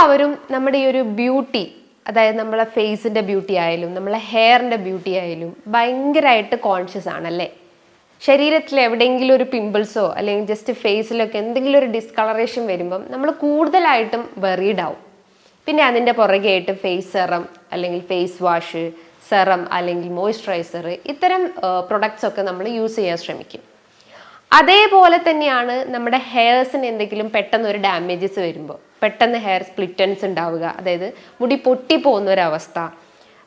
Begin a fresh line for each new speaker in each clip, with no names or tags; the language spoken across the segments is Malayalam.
നമ്മളെല്ലാവരും നമ്മുടെ ഈ ഒരു ബ്യൂട്ടി അതായത് നമ്മളെ ഫേസിന്റെ ബ്യൂട്ടി ആയാലും നമ്മളെ ഹെയറിന്റെ ബ്യൂട്ടി ആയാലും ഭയങ്കരമായിട്ട് കോൺഷ്യസ് ആണല്ലേ? ശരീരത്തിൽ എവിടെയെങ്കിലും ഒരു പിമ്പിൾസോ അല്ലെങ്കിൽ ജസ്റ്റ് ഫേസിലൊക്കെ എന്തെങ്കിലും ഒരു ഡിസ്കളറേഷൻ വരുമ്പം നമ്മൾ കൂടുതലായിട്ടും വെറീഡ് ആവും. പിന്നെ അതിന്റെ പുറകെയായിട്ട് ഫേസ് സെറം അല്ലെങ്കിൽ ഫേസ് വാഷ് സെറം അല്ലെങ്കിൽ മോയ്സ്ചറൈസർ ഇത്തരം പ്രൊഡക്ട്സ് ഒക്കെ നമ്മൾ യൂസ് ചെയ്യാൻ ശ്രമിക്കും. അതേപോലെ തന്നെയാണ് നമ്മുടെ ഹെയർസിന് എന്തെങ്കിലും പെട്ടെന്ന് ഒരു ഡാമേജസ് വരുമ്പോൾ പെട്ടെന്ന് ഹെയർ സ്പ്ലിറ്റൻസ് ഉണ്ടാവുക. അതായത് മുടി പൊട്ടി പൊട്ടിപ്പോകുന്ന ഒരവസ്ഥ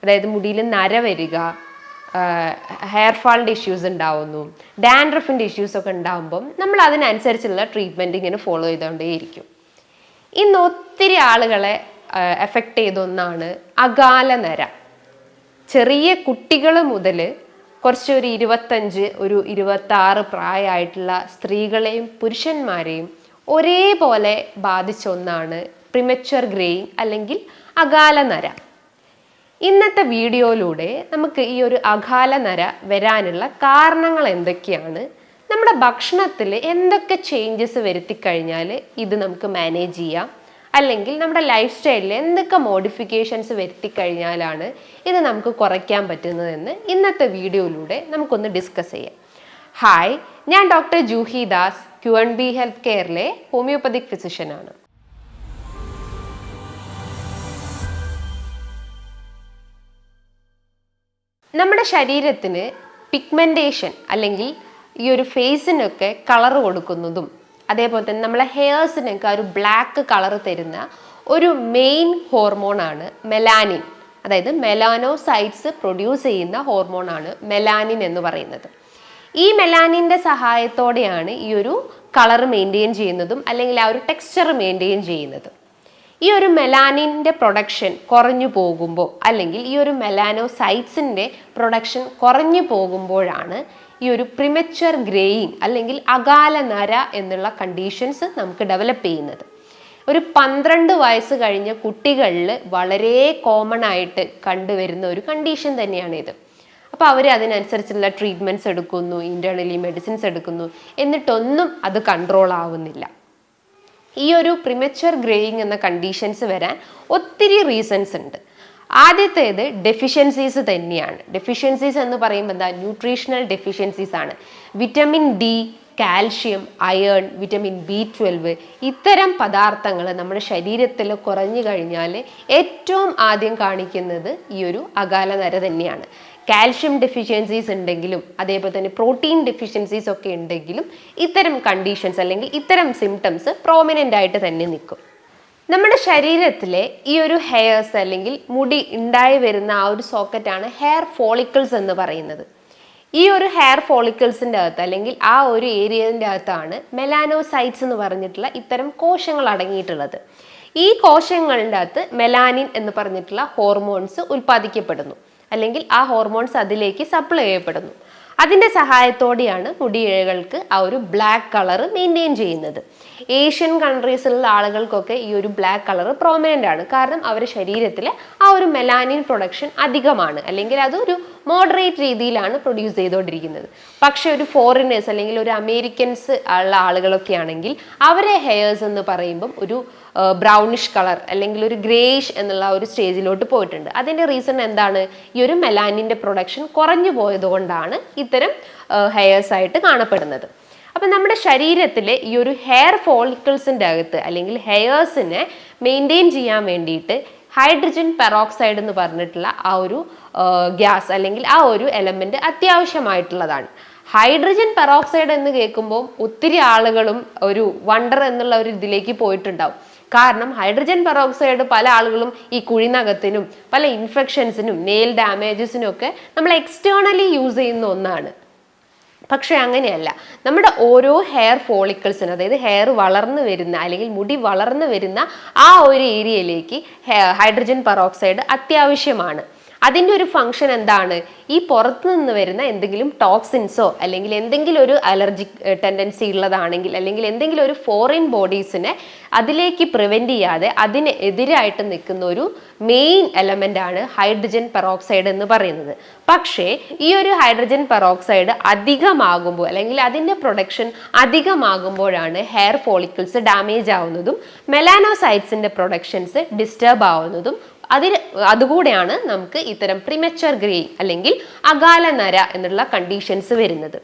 അതായത് മുടിയിൽ നര വരിക ഹെയർ ഫാളിന്റെ ഇഷ്യൂസ് ഉണ്ടാവുന്നു. ഡാൻഡ്രഫിന്റെ ഇഷ്യൂസ് ഒക്കെ ഉണ്ടാകുമ്പം നമ്മൾ അതിനനുസരിച്ചുള്ള ട്രീറ്റ്മെന്റ് ഇങ്ങനെ ഫോളോ ചെയ്തുകൊണ്ടേയിരിക്കും. ഇന്ന് ഒത്തിരി ആളുകളെ എഫക്റ്റ് ചെയ്ത ഒന്നാണ് അകാല നര. ചെറിയ കുട്ടികൾ മുതൽ കുറച്ച് ഒരു ഇരുപത്തഞ്ച് ഒരു ഇരുപത്താറ് പ്രായമായിട്ടുള്ള സ്ത്രീകളെയും പുരുഷന്മാരെയും ഒരേപോലെ ബാധിച്ച ഒന്നാണ് പ്രിമച്വർ ഗ്രേയിങ് അല്ലെങ്കിൽ അകാല നര. ഇന്നത്തെ വീഡിയോയിലൂടെ നമുക്ക് ഈ ഒരു അകാല നര വരാനുള്ള കാരണങ്ങൾ എന്തൊക്കെയാണ്? നമ്മുടെ ഭക്ഷണത്തിൽ എന്തൊക്കെ ചേഞ്ചസ് വരുത്തി കഴിഞ്ഞാൽ ഇത് നമുക്ക് മാനേജ് ചെയ്യാം? അല്ലെങ്കിൽ നമ്മുടെ ലൈഫ് സ്റ്റൈലിൽ എന്തൊക്കെ മോഡിഫിക്കേഷൻസ് വരുത്തി കഴിഞ്ഞാലാണ് ഇത് നമുക്ക് കുറയ്ക്കാൻ പറ്റുന്നതെന്ന് ഇന്നത്തെ വീഡിയോയിലൂടെ നമുക്കൊന്ന് ഡിസ്കസ് ചെയ്യാം. ഹായ് ഞാൻ doctor Juhi Das Q N B health കെയറിലെ homoeopathic ഫിസിഷ്യനാണ് നമ്മുടെ ശരീരത്തിന് പിഗ്മെന്റേഷൻ അല്ലെങ്കിൽ ഈ ഒരു ഫേസിനൊക്കെ കളർ കൊടുക്കുന്നതും അതേപോലെ തന്നെ നമ്മളെ ഹെയർസിനൊക്കെ ഒരു ബ്ലാക്ക് കളർ തരുന്ന ഒരു മെയിൻ ഹോർമോണാണ് മെലാനിൻ അതായത് മെലാനോസൈറ്റ്സ് പ്രൊഡ്യൂസ് ചെയ്യുന്ന ഹോർമോണാണ് മെലാനിൻ എന്ന് പറയുന്നത്. ഈ മെലാനിന്റെ സഹായത്തോടെയാണ് ഈ ഒരു കളർ മെയിന്റെയിൻ ചെയ്യുന്നതും അല്ലെങ്കിൽ ആ ഒരു ടെക്സ്ചർ മെയിന്റെയിൻ ചെയ്യുന്നതും. ഈ ഒരു മെലാനിന്റെ പ്രൊഡക്ഷൻ കുറഞ്ഞു പോകുമ്പോൾ അല്ലെങ്കിൽ ഈ ഒരു മെലാനോസൈറ്റ്സിന്റെ പ്രൊഡക്ഷൻ കുറഞ്ഞു പോകുമ്പോഴാണ് ഈ ഒരു പ്രിമച്വർ ഗ്രേയിങ് അല്ലെങ്കിൽ അകാല നര എന്നുള്ള കണ്ടീഷൻസ് നമുക്ക് ഡെവലപ്പ് ചെയ്യുന്നത്. ഒരു പന്ത്രണ്ട് വയസ്സ് കഴിഞ്ഞ കുട്ടികളിൽ വളരെ കോമൺ ആയിട്ട് കണ്ടുവരുന്ന ഒരു കണ്ടീഷൻ തന്നെയാണ് ഇത്. അപ്പോൾ അവർ അതിനനുസരിച്ചുള്ള ട്രീറ്റ്മെന്റ്സ് എടുക്കുന്നു ഇന്റേർണലി മെഡിസിൻസ് എടുക്കുന്നു. എന്നിട്ടൊന്നും അത് കൺട്രോൾ ആവുന്നില്ല. ഈ ഒരു പ്രിമച്വർ ഗ്രേയിങ് എന്ന കണ്ടീഷൻസ് വരാൻ ഒത്തിരി റീസൺസ് ഉണ്ട്. ആദ്യത്തേത് ഡെഫിഷ്യൻസീസ് തന്നെയാണ്. ഡെഫിഷ്യൻസീസ് എന്ന് പറയുമ്പോൾ എന്താ? ന്യൂട്രീഷണൽ ഡെഫിഷ്യൻസീസ് ആണ്. Vitamin D calcium iron vitamin B twelve ഇത്തരം പദാർത്ഥങ്ങൾ നമ്മുടെ ശരീരത്തിൽ കുറഞ്ഞു കഴിഞ്ഞാൽ ഏറ്റവും ആദ്യം കാണിക്കുന്നത് ഈ ഒരു അകാലനര തന്നെയാണ്. കാൽഷ്യം ഡെഫിഷ്യൻസീസ് ഉണ്ടെങ്കിലും അതേപോലെ തന്നെ പ്രോട്ടീൻ ഡെഫിഷ്യൻസീസ് ഒക്കെ ഉണ്ടെങ്കിലും ഇത്തരം കണ്ടീഷൻസ് അല്ലെങ്കിൽ ഇത്തരം സിംറ്റംസ് പ്രോമിനന്റ് ആയിട്ട് തന്നെ നിൽക്കും. നമ്മുടെ ശരീരത്തിലെ ഈ ഒരു ഹെയർസ് അല്ലെങ്കിൽ മുടി ഉണ്ടായി വരുന്ന ആ ഒരു സോക്കറ്റാണ് ഹെയർ ഫോളിക്കിൾസ് എന്ന് പറയുന്നത്. ഈ ഒരു ഹെയർ ഫോളിക്കിൾസിന്റെ അകത്ത് അല്ലെങ്കിൽ ആ ഒരു ഏരിയന്റെ അകത്താണ് മെലാനോസൈറ്റ്സ് എന്ന് പറഞ്ഞിട്ടുള്ള ഇത്തരം കോശങ്ങൾ അടങ്ങിയിട്ടുള്ളത്. ഈ കോശങ്ങളുടെ അകത്ത് മെലാനിൻ എന്ന് പറഞ്ഞിട്ടുള്ള ഹോർമോൺസ് ഉൽപ്പാദിക്കപ്പെടുന്നു. അല്ലെങ്കിൽ ആ ഹോർമോൺസ് അതിലേക്ക് സപ്ലൈ ചെയ്യപ്പെടുന്നു. അതിന്റെ സഹായത്തോടെയാണ് മുടിയിഴകൾക്ക് ആ ഒരു ബ്ലാക്ക് കളർ മെയിന്റെയിൻ ചെയ്യുന്നത്. ഏഷ്യൻ കൺട്രീസിലുള്ള ആളുകൾക്കൊക്കെ ഈ ഒരു ബ്ലാക്ക് കളർ പ്രോമിനന്റ് ആണ്. കാരണം അവരുടെ ശരീരത്തിൽ ആ ഒരു മെലാനിൻ പ്രൊഡക്ഷൻ അധികമാണ്. അല്ലെങ്കിൽ അതൊരു മോഡറേറ്റ് രീതിയിലാണ് പ്രൊഡ്യൂസ് ചെയ്തുകൊണ്ടിരിക്കുന്നത്. പക്ഷെ ഒരു ഫോറിനേഴ്സ് അല്ലെങ്കിൽ ഒരു അമേരിക്കൻസ് ഉള്ള ആളുകളൊക്കെ ആണെങ്കിൽ അവരെ ഹെയേഴ്സ് എന്ന് പറയുമ്പം ഒരു ബ്രൗണിഷ് കളർ അല്ലെങ്കിൽ ഒരു ഗ്രേഷ് എന്നുള്ള ഒരു സ്റ്റേജിലോട്ട് പോയിട്ടുണ്ട്. അതിന്റെ റീസൺ എന്താണ്? ഈ ഒരു മെലാനിന്റെ പ്രൊഡക്ഷൻ കുറഞ്ഞു പോയതുകൊണ്ടാണ് ഇത്തരം ഹെയർസ് ആയിട്ട് കാണപ്പെടുന്നത്. അപ്പം നമ്മുടെ ശരീരത്തിലെ ഈ ഒരു ഹെയർ ഫോളിക്കിൾസിന്റെ അകത്ത് അല്ലെങ്കിൽ ഹെയർസിനെ മെയിന്റെയിൻ ചെയ്യാൻ വേണ്ടിയിട്ട് ഹൈഡ്രജൻ പെറോക്സൈഡ് എന്ന് പറഞ്ഞിട്ടുള്ള ആ ഒരു ഗ്യാസ് അല്ലെങ്കിൽ ആ ഒരു എലമെന്റ് അത്യാവശ്യമായിട്ടുള്ളതാണ്. ഹൈഡ്രജൻ പെറോക്സൈഡ് എന്ന് കേൾക്കുമ്പോൾ ഒത്തിരി ആളുകളും ഒരു വണ്ടർ എന്നുള്ള ഒരു ഇതിലേക്ക് പോയിട്ടുണ്ടാവും. കാരണം ഹൈഡ്രജൻ പെറോക്സൈഡ് പല ആളുകളും ഈ കുഴിനകത്തിനും പല ഇൻഫെക്ഷൻസിനും നെയിൽ ഡാമേജസിനും ഒക്കെ നമ്മൾ എക്സ്റ്റേണലി യൂസ് ചെയ്യുന്ന ഒന്നാണ്. പക്ഷെ അങ്ങനെയല്ല. നമ്മുടെ ഓരോ ഹെയർ ഫോളിക്കിൾസിന് അതായത് ഹെയർ വളർന്നു വരുന്ന അല്ലെങ്കിൽ മുടി വളർന്നു വരുന്ന ആ ഒരു ഏരിയയിലേക്ക് ഹൈഡ്രജൻ പെറോക്സൈഡ് അത്യാവശ്യമാണ്. അതിന്റെ ഒരു ഫംഗ്ഷൻ എന്താണ്? ഈ പുറത്തു നിന്ന് വരുന്ന എന്തെങ്കിലും ടോക്സിൻസോ അല്ലെങ്കിൽ എന്തെങ്കിലും ഒരു അലർജിക് ടെൻഡൻസി ഉള്ളതാണെങ്കിൽ അല്ലെങ്കിൽ എന്തെങ്കിലും ഒരു ഫോറിൻ ബോഡീസിനെ അതിലേക്ക് പ്രിവെന്റ് ചെയ്യാതെ അതിന് എതിരായിട്ട് നിൽക്കുന്ന ഒരു മെയിൻ എലമെന്റ് ആണ് ഹൈഡ്രജൻ പെറോക്സൈഡ് എന്ന് പറയുന്നത്. പക്ഷേ ഈ ഒരു ഹൈഡ്രജൻ പെറോക്സൈഡ് അധികമാകുമ്പോൾ അല്ലെങ്കിൽ അതിന്റെ പ്രൊഡക്ഷൻ അധികമാകുമ്പോഴാണ് ഹെയർ ഫോളിക്കിൾസ് ഡാമേജ് ആവുന്നതും മെലാനോസൈറ്റ്സിന്റെ പ്രൊഡക്ഷൻസ് ഡിസ്റ്റർബ് ആവുന്നതും അതിന് അതുകൂടെയാണ് നമുക്ക് ഇത്തരം പ്രിമച്ചർ ഗ്രേ അല്ലെങ്കിൽ അകാല നര എന്നുള്ള കണ്ടീഷൻസ് വരുന്നത്.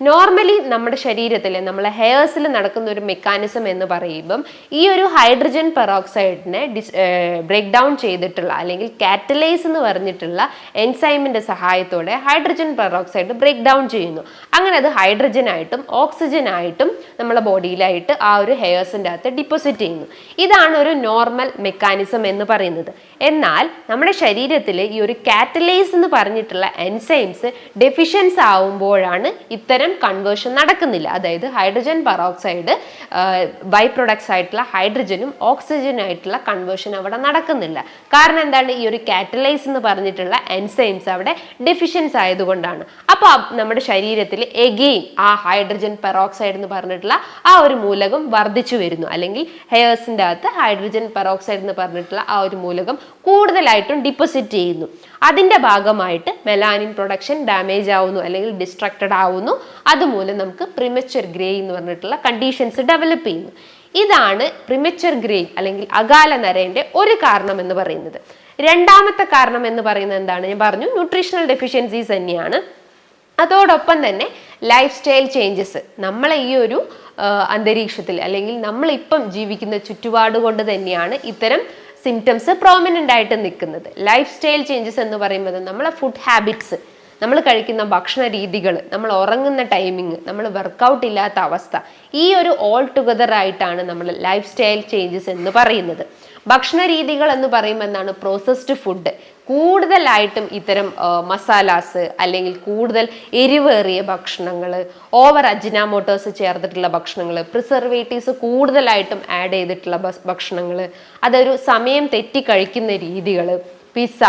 നോർമലി നമ്മുടെ ശരീരത്തിൽ നമ്മളെ ഹെയർസിൽ നടക്കുന്ന ഒരു മെക്കാനിസം എന്ന് പറയുമ്പം ഈ ഒരു ഹൈഡ്രജൻ പെറോക്സൈഡിനെ ഡിസ് ബ്രേക്ക് ഡൗൺ ചെയ്തിട്ടുള്ള അല്ലെങ്കിൽ കാറ്റലൈസ് എന്ന് പറഞ്ഞിട്ടുള്ള എൻസൈമിന്റെ സഹായത്തോടെ ഹൈഡ്രജൻ പെറോക്സൈഡ് ബ്രേക്ക് ഡൗൺ ചെയ്യുന്നു. അങ്ങനെ അത് ഹൈഡ്രജൻ ആയിട്ടും ഓക്സിജൻ ആയിട്ടും നമ്മളെ ബോഡിയിലായിട്ട് ആ ഒരു ഹെയർസിന്റെ അകത്ത് ഡിപ്പോസിറ്റ് ചെയ്യുന്നു. ഇതാണ് ഒരു നോർമൽ മെക്കാനിസം എന്ന് പറയുന്നത്. എന്നാൽ നമ്മുടെ ശരീരത്തിൽ ഈ ഒരു കാറ്റലൈസ് എന്ന് പറഞ്ഞിട്ടുള്ള എൻസൈംസ് ഡെഫിഷ്യൻസ് ആവുമ്പോഴാണ് ഇത്തരം കൺവേർഷൻ നടക്കുന്നില്ല. അതായത് ഹൈഡ്രജൻ പെറോക്സൈഡ് ബൈ പ്രൊഡക്ട്സ് ആയിട്ടുള്ള ഹൈഡ്രജനും ഓക്സിജനും ആയിട്ടുള്ള കൺവേർഷൻ അവിടെ നടക്കുന്നില്ല. കാരണം എന്താണ്? ഈ ഒരു കാറ്റലൈസ് എന്ന് പറഞ്ഞിട്ടുള്ള എൻസൈംസ് അവിടെ ഡെഫിഷ്യൻസ് ആയതുകൊണ്ടാണ്. അപ്പോൾ നമ്മുടെ ശരീരത്തിൽ എഗെയിൻ ആ ഹൈഡ്രജൻ പെറോക്സൈഡ് എന്ന് പറഞ്ഞിട്ടുള്ള ആ ഒരു മൂലകം വർദ്ധിച്ചു വരുന്നു. അല്ലെങ്കിൽ ഹെയർസിന്റെ അകത്ത് ഹൈഡ്രജൻ പെറോക്സൈഡ് എന്ന് പറഞ്ഞിട്ടുള്ള ആ ഒരു മൂലകം കൂടുതലായിട്ടും ഡിപ്പോസിറ്റ് ചെയ്യുന്നു. അതിന്റെ ഭാഗമായിട്ട് മെലാനിൻ പ്രൊഡക്ഷൻ ഡാമേജ് ആവുന്നു അല്ലെങ്കിൽ ഡിസ്ട്രക്റ്റഡ് ആവുന്നു. അതുമൂലം നമുക്ക് പ്രിമച്വർ ഗ്രേ എന്ന് പറഞ്ഞിട്ടുള്ള കണ്ടീഷൻസ് ഡെവലപ്പ് ചെയ്യുന്നു. ഇതാണ് പ്രിമച്വർ ഗ്രേ അല്ലെങ്കിൽ അകാല നരേന്റെ ഒരു കാരണം എന്ന് പറയുന്നത്. രണ്ടാമത്തെ കാരണം എന്ന് പറയുന്നത് എന്താണ്? ഞാൻ പറഞ്ഞു ന്യൂട്രീഷണൽ ഡെഫിഷ്യൻസീസ് തന്നെയാണ്. അതോടൊപ്പം തന്നെ ലൈഫ് സ്റ്റൈൽ ചേഞ്ചസ് നമ്മളെ ഈ ഒരു അന്തരീക്ഷത്തിൽ അല്ലെങ്കിൽ നമ്മളിപ്പം ജീവിക്കുന്ന ചുറ്റുപാട് കൊണ്ട് തന്നെയാണ് ഇത്തരം സിംറ്റംസ് പ്രോമിനന്റ് ആയിട്ട് നിൽക്കുന്നത്. ലൈഫ് സ്റ്റൈൽ ചേഞ്ചസ് എന്ന് പറയുന്നത് നമ്മളെ ഫുഡ് ഹാബിറ്റ്സ് നമ്മൾ കഴിക്കുന്ന ഭക്ഷണ രീതികൾ നമ്മൾ ഉറങ്ങുന്ന ടൈമിങ് നമ്മൾ വർക്കൗട്ട് ഇല്ലാത്ത അവസ്ഥ ഈ ഒരു ഓൾ ടുഗദർ ആയിട്ടാണ് നമ്മൾ ലൈഫ് സ്റ്റൈൽ ചേഞ്ചസ് എന്ന് പറയുന്നത്. ഭക്ഷണ രീതികൾ എന്ന് പറയുമ്പോൾ എന്താണ്? പ്രോസസ്ഡ് ഫുഡ് കൂടുതലായിട്ടും ഇത്തരം മസാലാസ് അല്ലെങ്കിൽ കൂടുതൽ എരിവേറിയ ഭക്ഷണങ്ങൾ ഓവർ അജിനാമോട്ടോസ് ചേർത്തിട്ടുള്ള ഭക്ഷണങ്ങൾ പ്രിസർവേറ്റീവ്സ് കൂടുതലായിട്ടും ആഡ് ചെയ്തിട്ടുള്ള ഭക്ഷണങ്ങൾ അതൊരു സമയം തെറ്റി കഴിക്കുന്ന രീതികൾ pizza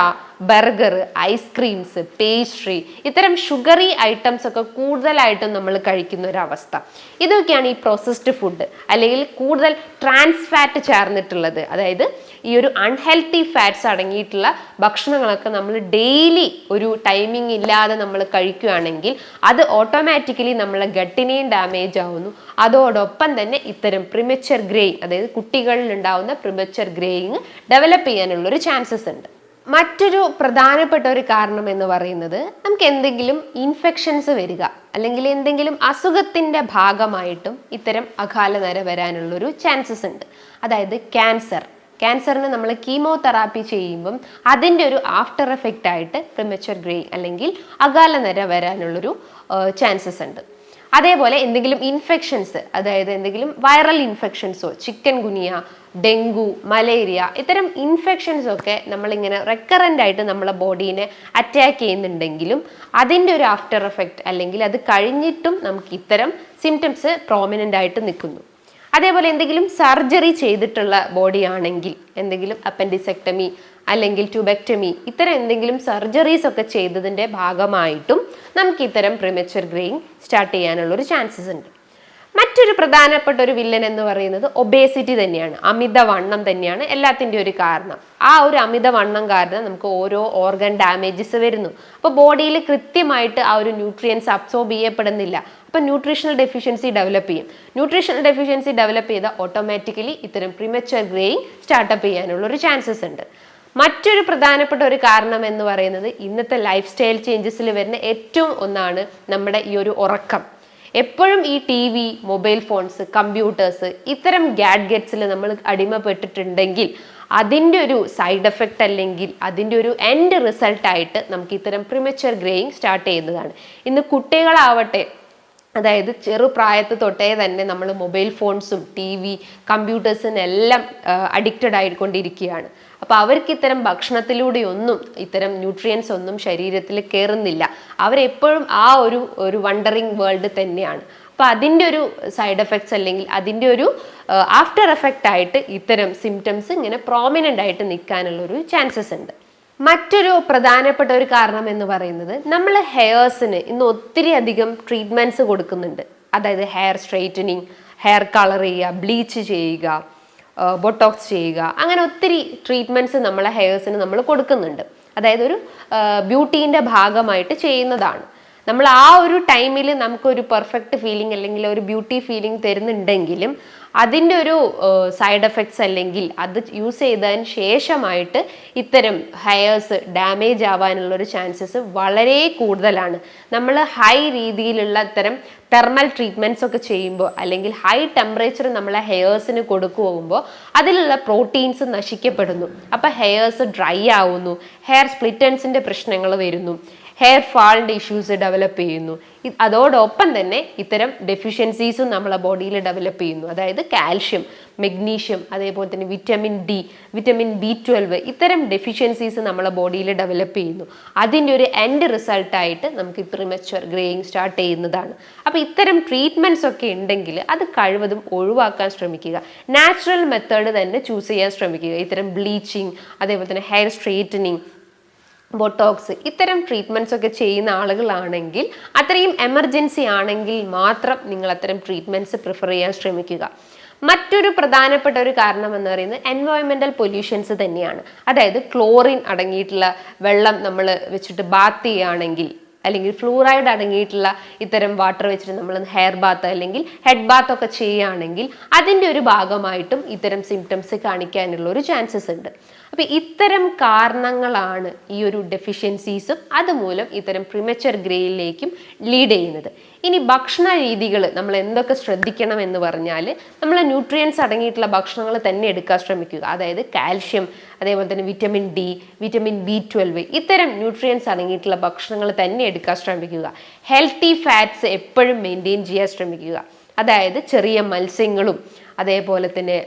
burger ice creams pastry ഇത്തരം ഷുഗറി ഐറ്റംസ് ഒക്കെ കൂടുതലായിട്ടും നമ്മൾ കഴിക്കുന്ന ഒരവസ്ഥ ഇതൊക്കെയാണ് ഈ പ്രോസസ്ഡ് ഫുഡ് അല്ലെങ്കിൽ കൂടുതൽ ട്രാൻസ്ഫാറ്റ് ചേർന്നിട്ടുള്ളത്. അതായത് ഈ ഒരു അൺഹെൽത്തി ഫാറ്റ്സ് അടങ്ങിയിട്ടുള്ള ഭക്ഷണങ്ങളൊക്കെ നമ്മൾ ഡെയിലി ഒരു ടൈമിംഗ് ഇല്ലാതെ നമ്മൾ കഴിക്കുകയാണെങ്കിൽ അത് ഓട്ടോമാറ്റിക്കലി നമ്മളെ ഗട്ടിനെയും ഡാമേജ് ആവുന്നു. അതോടൊപ്പം തന്നെ ഇത്തരം പ്രിമച്ചർ ഗ്രേയിങ് അതായത് കുട്ടികളിൽ ഉണ്ടാവുന്ന പ്രിമച്ചർ ഗ്രേയിങ് ഡെവലപ്പ് ചെയ്യാനുള്ള ഒരു ചാൻസസ് ഉണ്ട്. മറ്റൊരു പ്രധാനപ്പെട്ട ഒരു കാരണം എന്ന് പറയുന്നത് നമുക്ക് എന്തെങ്കിലും ഇൻഫെക്ഷൻസ് വരിക അല്ലെങ്കിൽ എന്തെങ്കിലും അസുഖത്തിന്റെ ഭാഗമായിട്ടും ഇത്തരം അകാല നര വരാനുള്ളൊരു ചാൻസസ് ഉണ്ട്. അതായത് ക്യാൻസർ ക്യാൻസറിന് നമ്മൾ കീമോതെറാപ്പി ചെയ്യുമ്പം അതിന്റെ ഒരു ആഫ്റ്റർ എഫക്റ്റ് ആയിട്ട് പ്രിമച്ചർ ഗ്രേ അല്ലെങ്കിൽ അകാല നര വരാനുള്ളൊരു ചാൻസസ് ഉണ്ട്. അതേപോലെ എന്തെങ്കിലും ഇൻഫെക്ഷൻസ് അതായത് എന്തെങ്കിലും വൈറൽ ഇൻഫെക്ഷൻസോ ചിക്കൻ ഗുനിയ ഡെങ്കു മലേറിയ ഇത്തരം ഇൻഫെക്ഷൻസ് ഒക്കെ നമ്മളിങ്ങനെ റെക്കറന്റ് ആയിട്ട് നമ്മളെ ബോഡീനെ അറ്റാക്ക് ചെയ്യുന്നുണ്ടെങ്കിലും അതിന്റെ ഒരു ആഫ്റ്റർ എഫക്റ്റ് അല്ലെങ്കിൽ അത് കഴിഞ്ഞിട്ടും നമുക്ക് ഇത്തരം സിംറ്റംസ് പ്രോമിനന്റ് ആയിട്ട് നിൽക്കുന്നു. അതേപോലെ എന്തെങ്കിലും സർജറി ചെയ്തിട്ടുള്ള ബോഡി ആണെങ്കിൽ എന്തെങ്കിലും അപ്പൻഡിസെക്ടമി അല്ലെങ്കിൽ ട്യൂബെക്ടമി ഇത്തരം എന്തെങ്കിലും സർജറീസ് ഒക്കെ ചെയ്തതിന്റെ ഭാഗമായിട്ടും നമുക്ക് ഇത്തരം പ്രിമച്ചർ ഗ്രേയിങ് സ്റ്റാർട്ട് ചെയ്യാനുള്ളൊരു ചാൻസസ് ഉണ്ട്. മറ്റൊരു പ്രധാനപ്പെട്ട ഒരു വില്ലൻ എന്ന് പറയുന്നത് ഒബേസിറ്റി തന്നെയാണ്. അമിതവണ്ണം തന്നെയാണ് എല്ലാത്തിന്റെ ഒരു കാരണം. ആ ഒരു അമിതവണ്ണം കാരണം നമുക്ക് ഓരോ ഓർഗൻ ഡാമേജസ് വരുന്നു. അപ്പോൾ ബോഡിയിൽ കൃത്യമായിട്ട് ആ ഒരു ന്യൂട്രിയൻസ് അബ്സോർബ് ചെയ്യപ്പെടുന്നില്ല. അപ്പോൾ ന്യൂട്രീഷണൽ ഡെഫിഷ്യൻസി ഡെവലപ്പ് ചെയ്യും. ന്യൂട്രീഷണൽ ഡെഫിഷ്യൻസി ഡെവലപ്പ് ചെയ്താൽ ഓട്ടോമാറ്റിക്കലി ഇത്തരം പ്രിമച്ചർ ഗ്രേയിങ് സ്റ്റാർട്ടപ്പ് ചെയ്യാനുള്ള ഒരു ചാൻസസ് ഉണ്ട്. മറ്റൊരു പ്രധാനപ്പെട്ട ഒരു കാരണം എന്ന് പറയുന്നത് ഇന്നത്തെ ലൈഫ് സ്റ്റൈൽ ചേഞ്ചസിൽ വരുന്ന ഏറ്റവും ഒന്നാണ് നമ്മുടെ ഈ ഒരു ഉറക്കം. എപ്പോഴും ഈ T V mobile phones computers ഇത്തരം ഗാഡ്ഗറ്റ്സിൽ നമ്മൾ അടിമപ്പെട്ടിട്ടുണ്ടെങ്കിൽ അതിന്റെ ഒരു സൈഡ് എഫക്റ്റ് അല്ലെങ്കിൽ അതിന്റെ ഒരു എൻഡ് റിസൾട്ടായിട്ട് നമുക്ക് ഇത്തരം പ്രിമച്ചർ ഗ്രേയിങ് സ്റ്റാർട്ട് ചെയ്യുന്നതാണ്. ഇന്ന് കുട്ടികളാവട്ടെ അതായത് ചെറുപ്രായത്ത് തൊട്ടേ തന്നെ നമ്മൾ മൊബൈൽ ഫോൺസും ടി വി കമ്പ്യൂട്ടേഴ്സിനെല്ലാം അഡിക്റ്റഡ് ആയിക്കൊണ്ടിരിക്കുകയാണ്. അപ്പോൾ അവർക്ക് ഇത്തരം ഭക്ഷണത്തിലൂടെയൊന്നും ഇത്തരം ന്യൂട്രിയൻസ് ഒന്നും ശരീരത്തിൽ കയറുന്നില്ല അവരെപ്പോഴും ആ ഒരു ഒരു വണ്ടറിങ് വേൾഡ് തന്നെയാണ്. അപ്പോൾ അതിന്റെ ഒരു സൈഡ് എഫക്ട്സ് അല്ലെങ്കിൽ അതിന്റെ ഒരു ആഫ്റ്റർ എഫക്റ്റ് ആയിട്ട് ഇത്തരം സിംറ്റംസ് ഇങ്ങനെ പ്രോമിനന്റ് ആയിട്ട് നിൽക്കാനുള്ള ഒരു ചാൻസസ് ഉണ്ട്. മറ്റൊരു പ്രധാനപ്പെട്ട ഒരു കാരണം എന്ന് പറയുന്നത് നമ്മൾ ഹെയർസിന് ഇന്ന് ഒത്തിരി അധികം ട്രീറ്റ്മെന്റ്സ് കൊടുക്കുന്നുണ്ട്. അതായത് ഹെയർ സ്ട്രെയിറ്റനിങ് ഹെയർ കളർ ചെയ്യുക ബ്ലീച്ച് ചെയ്യുക ബൊട്ടോക്സ് ചെയ്യുക. അങ്ങനെ ഒത്തിരി ട്രീറ്റ്മെന്റ്സ് നമ്മളെ ഹെയർസിന് നമ്മൾ കൊടുക്കുന്നുണ്ട്. അതായത് ഒരു ബ്യൂട്ടീന്റെ ഭാഗമായിട്ട് ചെയ്യുന്നതാണ്. നമ്മൾ ആ ഒരു ടൈമിൽ നമുക്കൊരു പെർഫെക്റ്റ് ഫീലിംഗ് അല്ലെങ്കിൽ ഒരു ബ്യൂട്ടി ഫീലിംഗ് തരുന്നുണ്ടെങ്കിലും അതിന്റെ ഒരു സൈഡ് എഫക്ട്സ് അല്ലെങ്കിൽ അത് യൂസ് ചെയ്തതിന് ശേഷമായിട്ട് ഇത്തരം ഹെയേഴ്സ് ഡാമേജ് ആവാനുള്ള ഒരു ചാൻസസ് വളരെ കൂടുതലാണ്. നമ്മൾ ഹൈ രീതിയിലുള്ള ഇത്തരം തെർമൽ ട്രീറ്റ്മെന്റ്സ് ഒക്കെ ചെയ്യുമ്പോൾ അല്ലെങ്കിൽ ഹൈ ടെമ്പറേച്ചർ നമ്മളെ ഹെയേഴ്സിന് കൊടുക്കുമ്പോൾ അതിലുള്ള പ്രോട്ടീൻസ് നശിക്കപ്പെടുന്നു. അപ്പോൾ ഹെയേഴ്സ് ഡ്രൈ ആവുന്നു. ഹെയർ സ്പ്ലിറ്റൻസിന്റെ പ്രശ്നങ്ങൾ വരുന്നു. ഹെയർ ഫാളിന്റെ ഇഷ്യൂസ് ഡെവലപ്പ് ചെയ്യുന്നു. അതോടൊപ്പം തന്നെ ഇത്തരം ഡെഫിഷ്യൻസീസും നമ്മളെ ബോഡിയിൽ ഡെവലപ്പ് ചെയ്യുന്നു. അതായത് കാൽഷ്യം മെഗ്നീഷ്യം അതേപോലെ തന്നെ vitamin D vitamin B twelve ഇത്തരം ഡെഫിഷ്യൻസീസ് നമ്മളെ ബോഡിയിൽ ഡെവലപ്പ് ചെയ്യുന്നു. അതിന്റെ ഒരു എൻഡ് റിസൾട്ടായിട്ട് നമുക്ക് പ്രിമച്വർ ഗ്രേയിങ് സ്റ്റാർട്ട് ചെയ്യുന്നതാണ്. അപ്പോൾ ഇത്തരം ട്രീറ്റ്മെന്റ്സ് ഒക്കെ ഉണ്ടെങ്കിൽ അത് കഴിവതും ഒഴിവാക്കാൻ ശ്രമിക്കുക. നാച്ചുറൽ മെത്തേഡ് തന്നെ ചൂസ് ചെയ്യാൻ ശ്രമിക്കുക. ഇത്തരം ബ്ലീച്ചിങ് അതേപോലെ തന്നെ ഹെയർ സ്ട്രെയിറ്റനിങ് ബൊട്ടോക്സ് ഇത്തരം ട്രീറ്റ്മെന്റ്സ് ഒക്കെ ചെയ്യുന്ന ആളുകളാണെങ്കിൽ അത്രയും എമർജൻസി ആണെങ്കിൽ മാത്രം നിങ്ങൾ അത്തരം ട്രീറ്റ്മെന്റ്സ് പ്രിഫർ ചെയ്യാൻ ശ്രമിക്കുക. മറ്റൊരു പ്രധാനപ്പെട്ട ഒരു കാരണം എന്ന് പറയുന്നത് എൻവയോൺമെന്റൽ പൊല്യൂഷൻസ് തന്നെയാണ്. അതായത് ക്ലോറിൻ അടങ്ങിയിട്ടുള്ള വെള്ളം നമ്മൾ വെച്ചിട്ട് ബാത്ത് ചെയ്യുകയാണെങ്കിൽ അല്ലെങ്കിൽ ഫ്ലൂറൈഡ് അടങ്ങിയിട്ടുള്ള ഇത്തരം വാട്ടർ വെച്ചിട്ട് നമ്മൾ ഹെയർ ബാത്ത് അല്ലെങ്കിൽ ഹെഡ് ബാത്ത് ഒക്കെ ചെയ്യുകയാണെങ്കിൽ അതിന്റെ ഒരു ഭാഗമായിട്ടും ഇത്തരം സിംറ്റംസ് കാണിക്കാനുള്ള ഒരു ചാൻസസ് ഉണ്ട്. അപ്പോൾ ഇത്തരം കാരണങ്ങളാണ് ഈ ഒരു ഡെഫിഷ്യൻസീസും അതുമൂലം ഇത്തരം പ്രിമച്ചർ ഗ്രേയിലേക്കും ലീഡ് ചെയ്യുന്നത്. ഇനി ഭക്ഷണ രീതികൾ നമ്മൾ എന്തൊക്കെ ശ്രദ്ധിക്കണം എന്ന് പറഞ്ഞാൽ നമ്മൾ ന്യൂട്രിയൻസ് അടങ്ങിയിട്ടുള്ള ഭക്ഷണങ്ങൾ തന്നെ എടുക്കാൻ ശ്രമിക്കുക. അതായത് കാൽഷ്യം അതേപോലെ തന്നെ vitamin D vitamin B twelve ഇത്തരം ന്യൂട്രിയൻസ് അടങ്ങിയിട്ടുള്ള ഭക്ഷണങ്ങൾ തന്നെ എടുക്കാൻ ശ്രമിക്കുക. ഹെൽത്തി ഫാറ്റ്സ് എപ്പോഴും മെയിന്റെയിൻ ചെയ്യാൻ ശ്രമിക്കുക. അതായത് ചെറിയ മത്സ്യങ്ങളും അതേപോലെ തന്നെ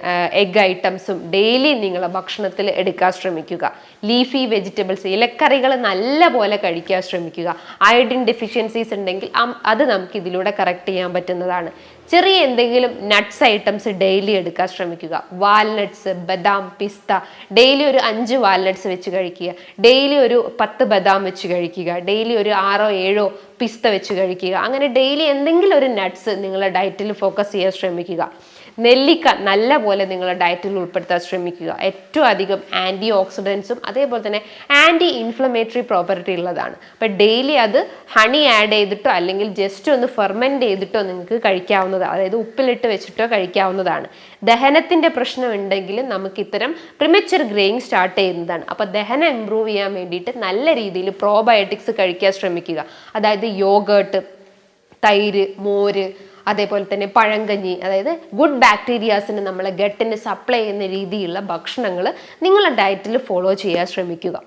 എഗ് ഐറ്റംസും ഡെയിലി നിങ്ങൾ ഭക്ഷണത്തിൽ എടുക്കാൻ ശ്രമിക്കുക. ലീഫി വെജിറ്റബിൾസ് ഇലക്കറികൾ നല്ല പോലെ കഴിക്കാൻ ശ്രമിക്കുക. അയഡിൻ ഡെഫിഷ്യൻസീസ് ഉണ്ടെങ്കിൽ അത് നമുക്ക് ഇതിലൂടെ കറക്റ്റ് ചെയ്യാൻ പറ്റുന്നതാണ്. ചെറിയ എന്തെങ്കിലും നട്ട്സ് ഐറ്റംസ് ഡെയിലി എടുക്കാൻ ശ്രമിക്കുക. വാൽനട്ട്സ് ബദാം പിസ്ത ഡെയിലി ഒരു അഞ്ച് വാൽനട്ട്സ് വെച്ച് കഴിക്കുക. ഡെയിലി ഒരു പത്ത് ബദാം വെച്ച് കഴിക്കുക. ഡെയിലി ഒരു ആറോ ഏഴോ പിസ്ത വെച്ച് കഴിക്കുക. അങ്ങനെ ഡെയിലി എന്തെങ്കിലും ഒരു നട്ട്സ് നിങ്ങളുടെ ഡയറ്റിൽ ഫോക്കസ് ചെയ്യാൻ ശ്രമിക്കുക. നെല്ലിക്ക നല്ല പോലെ നിങ്ങളുടെ ഡയറ്റിൽ ഉൾപ്പെടുത്താൻ ശ്രമിക്കുക. ഏറ്റവും അധികം ആന്റി ഓക്സിഡൻസും അതേപോലെ തന്നെ ആന്റി ഇൻഫ്ലമേറ്ററി പ്രോപ്പർട്ടി ഉള്ളതാണ്. അപ്പം ഡെയിലി അത് ഹണി ആഡ് ചെയ്തിട്ടോ അല്ലെങ്കിൽ ജസ്റ്റ് ഒന്ന് ഫെർമെന്റ് ചെയ്തിട്ടോ നിങ്ങൾക്ക് കഴിക്കാവുന്നതാണ് അതായത് ഉപ്പിലിട്ട് വെച്ചിട്ടോ കഴിക്കാവുന്നതാണ്. ദഹനത്തിന്റെ പ്രശ്നം ഉണ്ടെങ്കിൽ നമുക്ക് ഇത്തരം പ്രിമച്ചർ ഗ്രേയിങ് സ്റ്റാർട്ട് ചെയ്യുന്നതാണ്. അപ്പോൾ ദഹനം ഇമ്പ്രൂവ് ചെയ്യാൻ വേണ്ടിയിട്ട് നല്ല രീതിയിൽ പ്രോബയോട്ടിക്സ് കഴിക്കാൻ ശ്രമിക്കുക. അതായത് യോഗേർട്ട് തൈര് മോര് അതേപോലെ തന്നെ പഴങ്കഞ്ഞി അതായത് ഗുഡ് ബാക്ടീരിയാസിന് നമ്മളെ ഗട്ടിന് സപ്ലൈ ചെയ്യുന്ന രീതിയിലുള്ള ഭക്ഷണങ്ങൾ നിങ്ങളുടെ ഡയറ്റിൽ ഫോളോ ചെയ്യാൻ ശ്രമിക്കുക.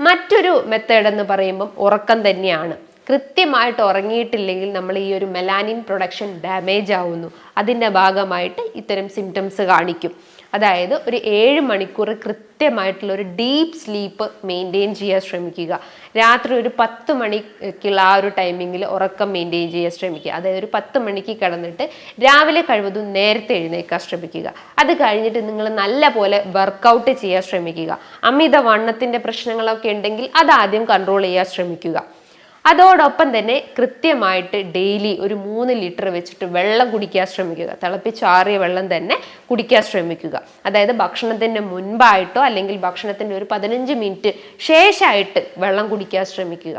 മറ്റൊരു മെത്തേഡ് എന്ന് പറയുമ്പം ഉറക്കം തന്നെയാണ്. കൃത്യമായിട്ട് ഉറങ്ങിയിട്ടില്ലെങ്കിൽ നമ്മൾ ഈ ഒരു മെലാനിൻ പ്രൊഡക്ഷൻ ഡാമേജ് ആവുന്നു. അതിന്റെ ഭാഗമായിട്ട് ഇത്തരം സിംറ്റംസ് കാണിക്കും. അതായത് ഒരു ഏഴ് മണിക്കൂർ കൃത്യമായിട്ടുള്ള ഒരു ഡീപ്പ് സ്ലീപ്പ് മെയിന്റെയിൻ ചെയ്യാൻ ശ്രമിക്കുക. രാത്രി ഒരു പത്ത് മണിക്കുള്ള ആ ഒരു ടൈമിങ്ങിൽ ഉറക്കം മെയിന്റെയിൻ ചെയ്യാൻ ശ്രമിക്കുക. അതായത് ഒരു പത്ത് മണിക്ക് കിടന്നിട്ട് രാവിലെ കഴിവതും നേരത്തെ എഴുന്നേൽക്കാൻ ശ്രമിക്കുക. അത് കഴിഞ്ഞിട്ട് നിങ്ങൾ നല്ല പോലെ വർക്കൗട്ട് ചെയ്യാൻ ശ്രമിക്കുക. അമിത വണ്ണത്തിന്റെ പ്രശ്നങ്ങളൊക്കെ ഉണ്ടെങ്കിൽ അത് ആദ്യം കൺട്രോൾ ചെയ്യാൻ ശ്രമിക്കുക. അതോടൊപ്പം തന്നെ കൃത്യമായിട്ട് ഡെയിലി ഒരു മൂന്ന് ലിറ്റർ വെച്ചിട്ട് വെള്ളം കുടിക്കാൻ ശ്രമിക്കുക. തിളപ്പിച്ചാറിയ വെള്ളം തന്നെ കുടിക്കാൻ ശ്രമിക്കുക. അതായത് ഭക്ഷണത്തിന്റെ മുൻപായിട്ടോ അല്ലെങ്കിൽ ഭക്ഷണത്തിന്റെ ഒരു പതിനഞ്ച് മിനിറ്റ് ശേഷമായിട്ട് വെള്ളം കുടിക്കാൻ ശ്രമിക്കുക.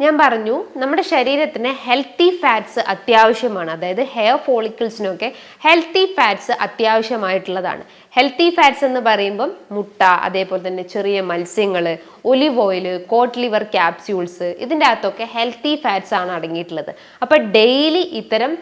ഞാൻ പറഞ്ഞു നമ്മുടെ ശരീരത്തിന് ഹെൽത്തി ഫാറ്റ്സ് അത്യാവശ്യമാണ്. അതായത് ഹെയർ ഫോളിക്കിൾസിനൊക്കെ ഹെൽത്തി ഫാറ്റ്സ് അത്യാവശ്യമായിട്ടുള്ളതാണ്. ഹെൽത്തി ഫാറ്റ്സ് എന്ന് പറയുമ്പം മുട്ട അതേപോലെ തന്നെ ചെറിയ മത്സ്യങ്ങൾ olive oil cod liver capsules ഇതിന്റെ അകത്തൊക്കെ ഹെൽത്തി ഫാറ്റ്സ് ആണ് അടങ്ങിയിട്ടുള്ളത്. അപ്പോൾ ഡെയിലി ഇത്തരം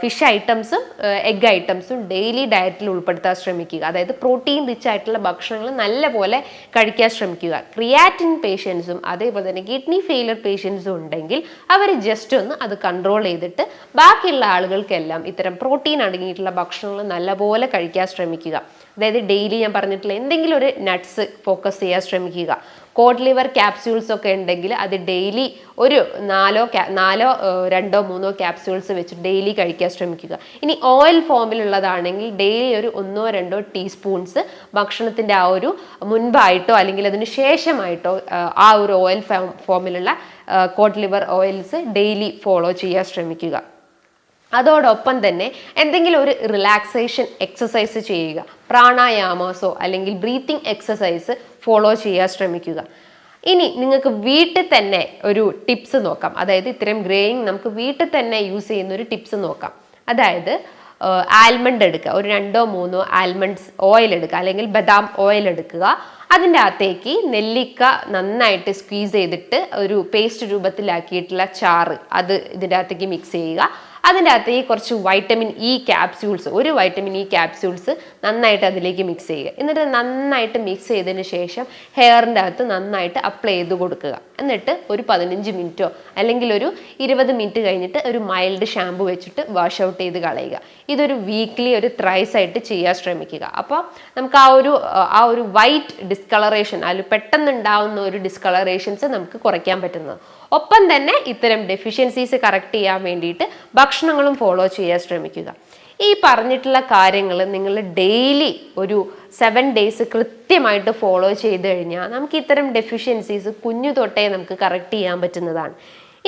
ഫിഷ് ഐറ്റംസും എഗ് ഐറ്റംസും ഡെയിലി ഡയറ്റിൽ ഉൾപ്പെടുത്താൻ ശ്രമിക്കുക. അതായത് പ്രോട്ടീൻ റിച്ച് ആയിട്ടുള്ള ഭക്ഷണങ്ങൾ നല്ലപോലെ കഴിക്കാൻ ശ്രമിക്കുക. ക്രിയാറ്റിൻ പേഷ്യൻസും അതേപോലെ തന്നെ കിഡ്നി ഫെയിലർ പേഷ്യൻസും ഉണ്ടെങ്കിൽ അവർ ജസ്റ്റ് ഒന്ന് അത് കൺട്രോൾ ചെയ്തിട്ട് ബാക്കിയുള്ള ആളുകൾക്കെല്ലാം ഇത്തരം പ്രോട്ടീൻ അടങ്ങിയിട്ടുള്ള ഭക്ഷണങ്ങൾ നല്ലപോലെ കഴിക്കാൻ ശ്രമിക്കുക. അതായത് ഡെയിലി ഞാൻ പറഞ്ഞിട്ടില്ല എന്തെങ്കിലും ഒരു നട്ട്സ് ഫോക്കസ് ചെയ്യാൻ ശ്രമിക്കുക. കോഡ് ലിവർ ക്യാപ്സ്യൂൾസ് ഒക്കെ ഉണ്ടെങ്കിൽ അത് ഡെയിലി ഒരു നാലോ നാലോ രണ്ടോ മൂന്നോ ക്യാപ്സ്യൂൾസ് വെച്ച് ഡെയിലി കഴിക്കാൻ ശ്രമിക്കുക. ഇനി ഓയിൽ ഫോമിലുള്ളതാണെങ്കിൽ ഡെയിലി ഒരു ഒന്നോ രണ്ടോ ടീസ്പൂൺസ് ഭക്ഷണത്തിന്റെ ആ ഒരു മുൻപായിട്ടോ അല്ലെങ്കിൽ അതിന് ശേഷമായിട്ടോ ആ ഒരു ഓയിൽ ഫോമിലുള്ള cod liver oils daily follow ചെയ്യാൻ ശ്രമിക്കുക. അതോടൊപ്പം തന്നെ എന്തെങ്കിലും ഒരു റിലാക്സേഷൻ എക്സസൈസ് ചെയ്യുക. പ്രാണായാമസോ അല്ലെങ്കിൽ ബ്രീത്തിങ് എക്സസൈസ് ഫോളോ ചെയ്യാൻ ശ്രമിക്കുക. ഇനി നിങ്ങൾക്ക് വീട്ടിൽ തന്നെ ഒരു ടിപ്സ് നോക്കാം. അതായത് ഇത്തരം ഗ്രേയിങ് നമുക്ക് വീട്ടിൽ തന്നെ യൂസ് ചെയ്യുന്ന ഒരു ടിപ്സ് നോക്കാം. അതായത് ആൽമണ്ട് എടുക്കുക. ഒരു രണ്ടോ മൂന്നോ ആൽമണ്ട്സ് ഓയിൽ എടുക്കുക. അല്ലെങ്കിൽ ബദാം ഓയിൽ എടുക്കുക. അതിന്റെ അകത്തേക്ക് നെല്ലിക്ക നന്നായിട്ട് സ്ക്വീസ് ചെയ്തിട്ട് ഒരു പേസ്റ്റ് രൂപത്തിലാക്കിയിട്ടുള്ള ചാറ് അത് ഇതിന്റെ അകത്തേക്ക് മിക്സ് ചെയ്യുക. അതിന്റെ അകത്ത് ഈ കുറച്ച് വൈറ്റമിൻ ഇ ക്യാപ്സ്യൂൾസ് ഒരു വൈറ്റമിൻ ഇ ക്യാപ്സ്യൂൾസ് നന്നായിട്ട് അതിലേക്ക് മിക്സ് ചെയ്യുക. എന്നിട്ട് നന്നായിട്ട് മിക്സ് ചെയ്തതിന് ശേഷം ഹെയറിന്റെ അകത്ത് നന്നായിട്ട് അപ്ലൈ ചെയ്ത് കൊടുക്കുക. എന്നിട്ട് ഒരു പതിനഞ്ച് മിനിറ്റോ അല്ലെങ്കിൽ ഒരു ഇരുപത് മിനിറ്റ് കഴിഞ്ഞിട്ട് ഒരു മൈൽഡ് ഷാമ്പു വെച്ചിട്ട് വാഷ് ഔട്ട് ചെയ്ത് കളയുക. ഇതൊരു വീക്ക്ലി ഒരു ത്രൈസ് ആയിട്ട് ചെയ്യാൻ ശ്രമിക്കുക. അപ്പോൾ നമുക്ക് ആ ഒരു ആ ഒരു വൈറ്റ് ഡിസ്കളറേഷൻ അതിൽ പെട്ടെന്നുണ്ടാവുന്ന ഒരു ഡിസ്കളറേഷൻസ് നമുക്ക് കുറയ്ക്കാൻ പറ്റുന്നത്. ഒപ്പം തന്നെ ഇത്തരം ഡെഫിഷ്യൻസീസ് കറക്റ്റ് ചെയ്യാൻ വേണ്ടിയിട്ട് ഭക്ഷണങ്ങളും ഫോളോ ചെയ്യാൻ ശ്രമിക്കുക. ഈ പറഞ്ഞിട്ടുള്ള കാര്യങ്ങൾ നിങ്ങൾ ഡെയിലി ഒരു സെവൻ ഡേയ്സ് കൃത്യമായിട്ട് ഫോളോ ചെയ്ത് കഴിഞ്ഞാൽ നമുക്ക് ഇത്തരം ഡെഫിഷ്യൻസീസ് കുഞ്ഞു തൊട്ടേ നമുക്ക് കറക്റ്റ് ചെയ്യാൻ പറ്റുന്നതാണ്.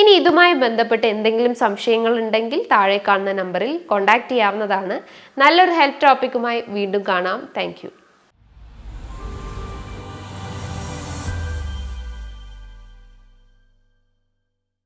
ഇനി ഇതുമായി ബന്ധപ്പെട്ട് എന്തെങ്കിലും സംശയങ്ങൾ ഉണ്ടെങ്കിൽ താഴെ കാണുന്ന നമ്പറിൽ കോൺടാക്ട് ചെയ്യാവുന്നതാണ്. നല്ലൊരു ഹെൽത്ത് ടോപ്പിക്കുമായി വീണ്ടും കാണാം. താങ്ക്